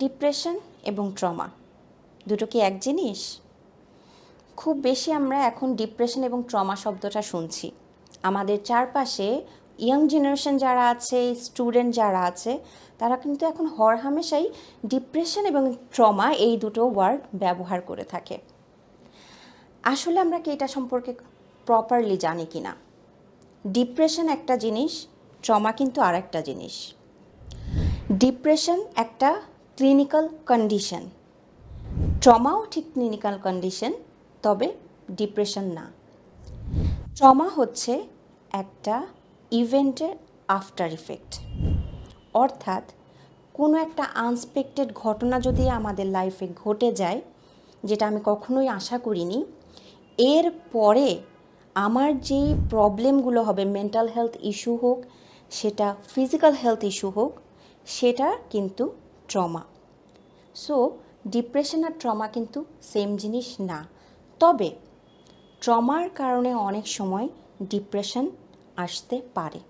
Depression এবং trauma. দুটো কি এক জিনিস? খুব বেশি আমরা এখন ডিপ্রেশন এবং ট্রমা শব্দটা শুনছি। আমাদের চারপাশে ইয়াং জেনারেশন যারা আছে স্টুডেন্ট যারা আছে, তারা কিন্তু এখন হর হামেশাই ডিপ্রেশন এবং ট্রমা এই দুটো ওয়ার্ড ব্যবহার করে থাকে। আসলে আমরা কি এটা সম্পর্কে প্রপারলি জানি কি না ডিপ্রেশন একটা জিনিস, ট্রমা কিন্তু আর একটা জিনিস। ডিপ্রেশন একটা ক্লিনিক্যাল কন্ডিশন। ট্রমাও ঠিক ক্লিনিক্যাল কন্ডিশন, তবে ডিপ্রেশন না। ট্রমা হচ্ছে একটা ইভেন্টের আফটার ইফেক্ট। অর্থাৎ কোনো একটা আনএক্সপেক্টেড ঘটনা যদি আমাদের লাইফে ঘটে যায়, যেটা আমি কখনোই আশা করিনি, এর পরে আমার যেই প্রবলেমগুলো হবে, মেন্টাল হেলথ ইস্যু হোক, সেটা ফিজিক্যাল হেলথ ইস্যু হোক, সেটা কিন্তু ট্রমা সো ডিপ্রেশন আর ট্রমা কিন্তু সেম জিনিস না। তবে ট্রমার কারণে অনেক সময় ডিপ্রেশন আসতে পারে।